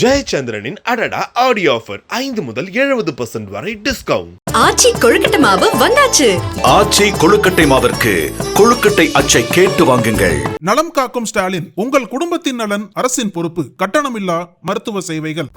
ஜெயச்சந்திரனின் அடடா audio offer ஐந்து முதல் எழுபது பர்சன்ட் வரை டிஸ்கவுண்ட் ஆச்சி கொழுக்கட்டை மாவு வந்தாச்சு. ஆச்சி கொழுக்கட்டை மாவிற்கு கொழுக்கட்டை அச்சை கேட்டு வாங்குங்கள். நலம் காக்கும் ஸ்டாலின் உங்கள் குடும்பத்தின் நலன் அரசின் பொறுப்பு கட்டணமில்லா மருத்துவ சேவைகள்.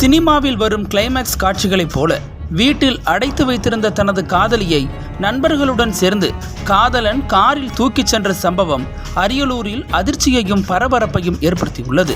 சினிமாவில் வரும் கிளைமேக்ஸ் காட்சிகளைப் போல வீட்டில் அடைத்து வைத்திருந்த தனது காதலியை நண்பர்களுடன் சேர்ந்து காதலன் காரில் தூக்கிச் சென்ற சம்பவம் அரியலூரில் அதிர்ச்சியையும் பரபரப்பையும் ஏற்படுத்தியுள்ளது.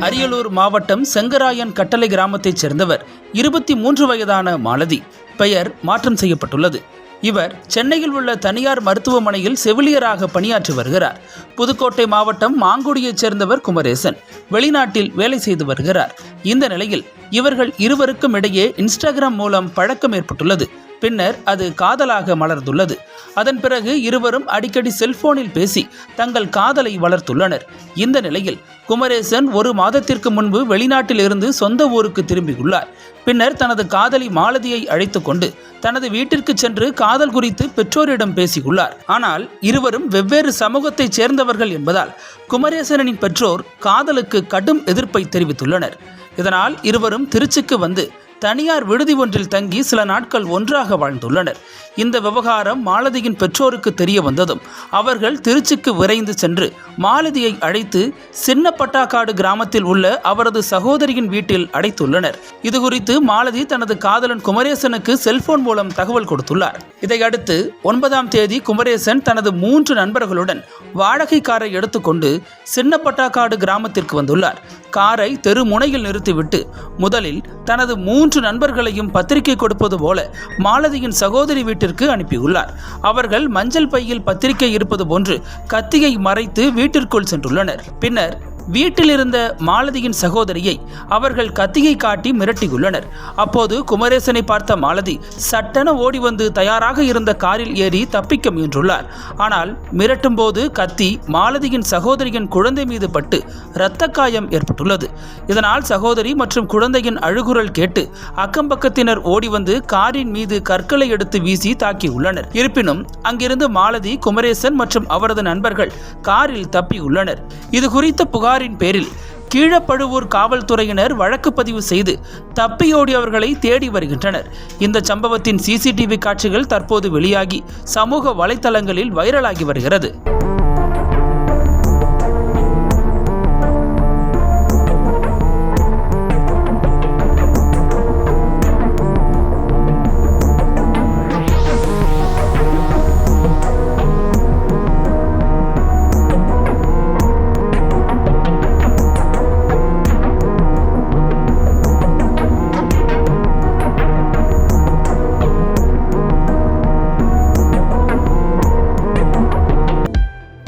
அரியலூர் மாவட்டம் செங்கராயன் கட்டளை கிராமத்தைச் சேர்ந்தவர் இருபத்தி மூன்று வயதான மாலதி. பெயர் மாற்றம் செய்யப்பட்டுள்ளது. இவர் சென்னையில் உள்ள தனியார் மருத்துவமனையில் செவிலியராக பணியாற்றி வருகிறார். புதுக்கோட்டை மாவட்டம் மாங்குடியைச் சேர்ந்தவர் குமரேசன் வெளிநாட்டில் வேலை செய்து வருகிறார். இந்த நிலையில் இவர்கள் இருவருக்கும் இடையே இன்ஸ்டாகிராம் மூலம் பழக்கம் ஏற்பட்டுள்ளது. பின்னர் அது காதலாக மலர்ந்துள்ளது. அதன் பிறகு இருவரும் அடிக்கடி செல்போனில் பேசி தங்கள் காதலை வளர்த்துள்ளனர். இந்த நிலையில் குமரேசன் ஒரு மாதத்திற்கு முன்பு வெளிநாட்டிலிருந்து சொந்த ஊருக்கு திரும்பியுள்ளார். பின்னர் தனது காதலி மாலதியை அழைத்து கொண்டு தனது வீட்டிற்கு சென்று காதல் குறித்து பெற்றோரிடம் பேசியுள்ளார். ஆனால் இருவரும் வெவ்வேறு சமூகத்தைச் சேர்ந்தவர்கள் என்பதால் குமரேசனின் பெற்றோர் காதலுக்கு கடும் எதிர்ப்பை தெரிவித்துள்ளனர். இதனால் இருவரும் திருச்சிக்கு வந்து தனியார் விடுதி ஒன்றில் தங்கி சில நாட்கள் ஒன்றாக வாழ்ந்துள்ளனர். இந்த விவகாரம் மாலதியின் பெற்றோருக்கு தெரிய வந்ததும் அவர்கள் திருச்சிக்கு விரைந்து சென்று மாலதியை அழைத்து சின்ன பட்டாக்காடு கிராமத்தில் உள்ள அவரது சகோதரியின் வீட்டில் அடைத்துள்ளனர். இதுகுறித்து மாலதி தனது காதலன் குமரேசனுக்கு செல்போன் மூலம் தகவல் கொடுத்துள்ளார். இதையடுத்து ஒன்பதாம் தேதி குமரேசன் தனது மூன்று நண்பர்களுடன் வாடகை காரை எடுத்துக்கொண்டு சின்ன பட்டாக்காடு கிராமத்திற்கு வந்துள்ளார். காரை தெரு முனையில் நிறுத்திவிட்டு முதலில் தனது மூன்று நண்பர்களையும் பத்திரிகை கொடுப்பது போல மாலதியின் சகோதரி வீட்டிற்கு அனுப்பியுள்ளார். அவர்கள் மஞ்சள் பையில் பத்திரிகை இருப்பது போன்று கத்தியை மறைத்து வீட்டிற்குள் சென்றுள்ளனர். பின்னர் வீட்டில் இருந்த மாலதியின் சகோதரியை அவர்கள் கத்தியை காட்டி மிரட்டியுள்ளனர். அப்போது குமரேசனை பார்த்த மாலதி சட்டென ஓடி வந்து தயாராக இருந்த காரில் ஏறி தப்பிக்க முயன்றுள்ளார். ஆனால் மிரட்டும் போது கத்தி மாலதியின் சகோதரியின் குழந்தை மீது பட்டு இரத்த காயம் ஏற்பட்டுள்ளது. இதனால் சகோதரி மற்றும் குழந்தையின் அழுகுரல் கேட்டு அக்கம் பக்கத்தினர் ஓடி வந்து காரின் மீது கற்களை எடுத்து வீசி தாக்கியுள்ளனர். இருப்பினும் அங்கிருந்து மாலதி குமரேசன் மற்றும் அவரது நண்பர்கள் காரில் தப்பியுள்ளனர். இது குறித்த புகாரின் பேரில் கீழப்படுவூர் காவல்துறையினர் வழக்கு பதிவு செய்து தப்பியோடியவர்களை தேடி வருகின்றனர். இந்த சம்பவத்தின் சிசிடிவி காட்சிகள் தற்போது வெளியாகி சமூக வலைத்தளங்களில் வைரலாகி வருகிறது.